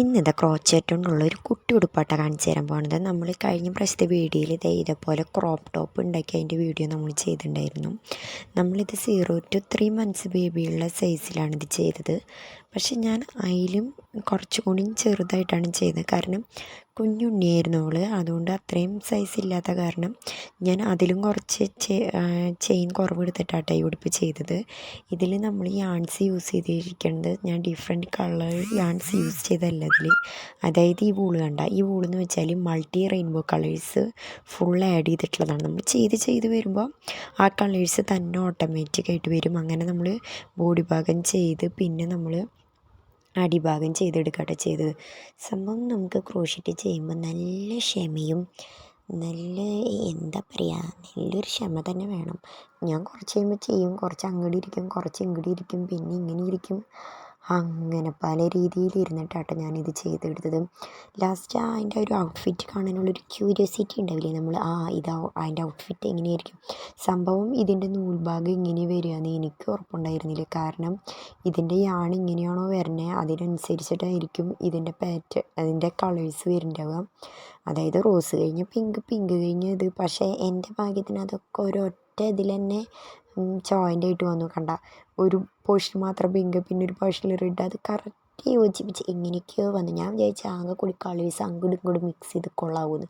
ഇന്നിത് ക്രോച്ചേറ്റ് കൊണ്ടുള്ള ഒരു കുട്ടി ഉടുപ്പാട്ട കാണിച്ചു തരാൻ പോകുന്നത് നമ്മൾ കഴിഞ്ഞ പ്രാവശ്യത്തെ വീഡിയോയിൽ ഇതേ ഇതേപോലെ ക്രോപ്പ് ടോപ്പ് ഉണ്ടാക്കി അതിന്റെ വീഡിയോ നമ്മൾ ചെയ്തിട്ടുണ്ടായിരുന്നു. നമ്മളിത് സീറോ ടു ത്രീ മന്ത്സ് ബേബിയുള്ള സൈസിലാണ് ഇത് ചെയ്തത്. പക്ഷെ ഞാൻ അതിലും കുറച്ചുകൂടി ചെറുതായിട്ടാണ് ചെയ്തത്. കാരണം കുഞ്ഞുണ്ണിയായിരുന്നു അവൾ അതുകൊണ്ട് അത്രയും സൈസ് ഇല്ലാത്ത കാരണം ഞാൻ അതിലും കുറച്ച് ചെയിൻ കുറവെടുത്തിട്ടാട്ടോ ഈ ഉടുപ്പ് ചെയ്തത്. ഇതിൽ നമ്മൾ യാൺസ് യൂസ് ചെയ്തിരിക്കുന്നത് ഞാൻ ഡിഫറെന്റ് കളർ യാൺസ് യൂസ് ചെയ്തല്ല ഇതിൽ അതായത് ഈ വൂൾ കണ്ട ഈ വൂളെന്ന് വെച്ചാൽ multi rainbow colours full add ചെയ്തിട്ടുള്ളതാണ്. നമ്മൾ ചെയ്ത് ചെയ്ത് വരുമ്പോൾ ആ കളേഴ്സ് തന്നെ ഓട്ടോമാറ്റിക്കായിട്ട് വരും. അങ്ങനെ നമ്മൾ ബോഡി ഭാഗം ചെയ്ത് പിന്നെ നമ്മൾ അടിഭാഗം ചെയ്തെടുക്കട്ടെ ചെയ്തത്. സംഭവം നമുക്ക് ക്രോഷിറ്റ് ചെയ്യുമ്പോൾ നല്ല ക്ഷമയും നല്ല എന്താ പറയുക നല്ലൊരു ക്ഷമ തന്നെ വേണം. ഞാൻ കുറച്ച് കഴിയുമ്പോൾ ചെയ്യും. കുറച്ച് അങ്ങോട്ട് ഇരിക്കും കുറച്ച് ഇങ്ങോട്ട് ഇരിക്കും പിന്നെ ഇങ്ങനെ ഇരിക്കും. അങ്ങനെ പല രീതിയിൽ ഇരുന്നിട്ടാട്ടോ ഞാനിത് ചെയ്തെടുത്തത്. ലാസ്റ്റ് അതിന്റെ ഒരു ഔട്ട്ഫിറ്റ് കാണാനുള്ളൊരു ക്യൂരിയോസിറ്റി ഉണ്ടാവില്ലേ? നമ്മൾ ആ ഇതാ അതിന്റെ ഔട്ട്ഫിറ്റ് എങ്ങനെയായിരിക്കും? സംഭവം ഇതിന്റെ നൂൽഭാഗം ഇങ്ങനെ വരികയെന്ന് എനിക്ക് ഉറപ്പുണ്ടായിരുന്നില്ല. കാരണം ഇതിന്റെ യാൺ ഇങ്ങനെയാണോ വരണേ? അതിനനുസരിച്ചിട്ടായിരിക്കും ഇതിന്റെ പാറ്റേൺ അതിന്റെ കളേഴ്സ് വരുന്നുണ്ടാവുക അതായത് റോസ് കഴിഞ്ഞ് പിങ്ക് പിങ്ക് കഴിഞ്ഞ് ഇത് പക്ഷേ എന്റെ ഭാഗ്യത്തിന് അതൊക്കെ ഒരൊറ്റ ഇതിൽ തന്നെ ജോയിന്റ് ആയിട്ട് വന്നു. കണ്ട ഒരു പോർഷൻ മാത്രം പിങ്ക് പിന്നെ ഒരു പോർഷൻ റെഡ് അത് കറക്റ്റ് യോജിപ്പിച്ച് എങ്ങനെയൊക്കെയോ വന്നു. ഞാൻ വിചാരിച്ച ആകെ കൂടി കളേഴ്സ് അങ്ങോട്ടും ഇങ്ങോട്ടും മിക്സ് ചെയ്ത് കൊള്ളാവുമെന്ന്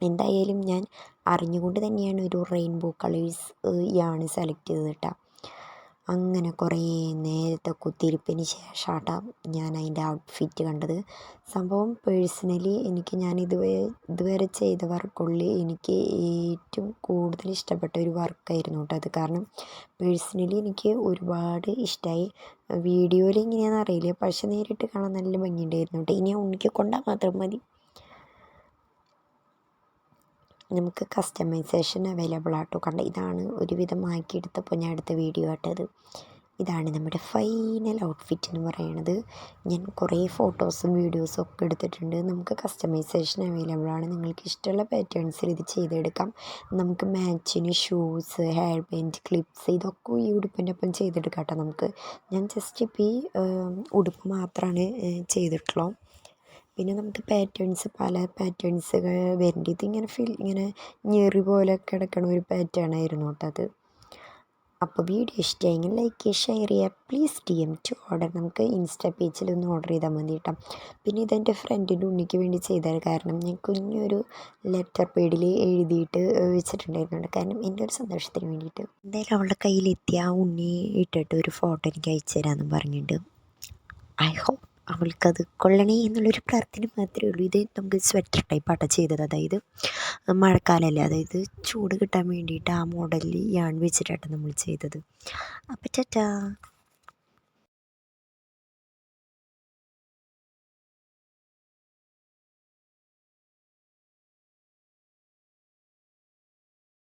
എന്തായാലും ഞാൻ അറിഞ്ഞുകൊണ്ട് തന്നെയാണ് ഒരു റെയിൻബോ കളേഴ്സ് യാണ് സെലക്ട് ചെയ്തത് കേട്ടോ അങ്ങനെ കുറേ നേരത്തെ കുത്തിയിരിപ്പിന് ശേഷമാട്ടോ ഞാൻ അതിന്റെ ഔട്ട്ഫിറ്റ് കണ്ടത്. സംഭവം പേഴ്സണലി എനിക്ക് ഞാൻ ഇതുവരെ ഇതുവരെ ചെയ്ത വർക്കുള്ളിൽ എനിക്ക് ഏറ്റവും കൂടുതൽ ഇഷ്ടപ്പെട്ട ഒരു വർക്കായിരുന്നു കേട്ടോ അത്. കാരണം പേഴ്സണലി എനിക്ക് ഒരുപാട് ഇഷ്ടമായി വീഡിയോയിൽ എങ്ങനെയാണെന്ന് അറിയില്ല. പക്ഷെ നേരിട്ട് കാണാൻ നല്ല ഭംഗിയുണ്ടായിരുന്നു കേട്ടോ. ഇനി ഉണ്ണിക്ക് കൊണ്ടാൽ മാത്രം മതി. നമുക്ക് കസ്റ്റമൈസേഷൻ അവൈലബിൾ ആട്ടോ. കണ്ട ഇതാണ് ഒരുവിധം ആക്കിയെടുത്തപ്പോൾ ഞാൻ എടുത്ത വീഡിയോ ആട്ടത്. ഇതാണ് നമ്മുടെ ഫൈനൽ ഔട്ട്ഫിറ്റ് എന്ന് പറയണത്. ഞാൻ കുറേ ഫോട്ടോസും വീഡിയോസും ഒക്കെ എടുത്തിട്ടുണ്ട്. നമുക്ക് കസ്റ്റമൈസേഷൻ അവൈലബിൾ ആണ്. നിങ്ങൾക്ക് ഇഷ്ടമുള്ള പാറ്റേൺസിൽ ഇത് ചെയ്തെടുക്കാം. നമുക്ക് മാച്ചിന് ഷൂസ് ഹെയർ ബാൻഡ് ക്ലിപ്സ് ഇതൊക്കെ ഈ ഉടുപ്പിന്റെ ഒപ്പം ചെയ്തെടുക്കാം കേട്ടോ നമുക്ക്. ഞാൻ ജസ്റ്റ് ഇപ്പോൾ ഈ ഉടുപ്പ് മാത്രമാണ് ചെയ്തിട്ടുള്ളൂ. പിന്നെ നമുക്ക് പാറ്റേൺസ് പല പാറ്റേൺസുകൾ വരുന്നുണ്ട് ഇതിങ്ങനെ ഫിൽ ഇങ്ങനെ ഞെറി പോലെ കിടക്കണ ഒരു പാറ്റേൺ ആയിരുന്നു കേട്ടോ അത്. അപ്പോൾ വീഡിയോ ഇഷ്ടമായെങ്കിൽ ലൈക്ക് ഷെയർ ചെയ്യുക. Please D M to order നമുക്ക് ഇൻസ്റ്റാ പേജിൽ ഒന്ന് ഓർഡർ ചെയ്താൽ മതി കേട്ടോ. പിന്നെ ഇതെന്റെ ഫ്രണ്ടിന്റെ ഉണ്ണിക്ക് വേണ്ടി ചെയ്താൽ കാരണം ഞാൻ കുഞ്ഞൊരു ലെറ്റർ പേഡിൽ എഴുതിയിട്ട് വെച്ചിട്ടുണ്ടായിരുന്നുണ്ട്. കാരണം എന്റെ ഒരു സന്തോഷത്തിന് വേണ്ടിയിട്ട്. എന്തായാലും അവളുടെ കയ്യിലെത്തിയ ആ ഉണ്ണി ഇട്ടിട്ട് ഒരു ഫോട്ടോ എനിക്ക് അയച്ചു തരാമെന്ന് പറഞ്ഞിട്ടുണ്ട്. ഐ ഹോപ്പ് അവൾക്കത് കൊള്ളണേ എന്നുള്ളൊരു പ്രാർത്ഥന മാത്രമേ ഉള്ളൂ. ഇത് നമുക്ക് സ്വെറ്റർ ടൈപ്പാട്ടോ ചെയ്തത്. അതായത് മഴക്കാലമല്ലേ അതായത് ചൂട് കിട്ടാൻ വേണ്ടിയിട്ട് ആ മോഡലിൽ യാൺ വെച്ചിട്ടാണ് നമ്മൾ ചെയ്തത്. അപ്പം ടാറ്റാ.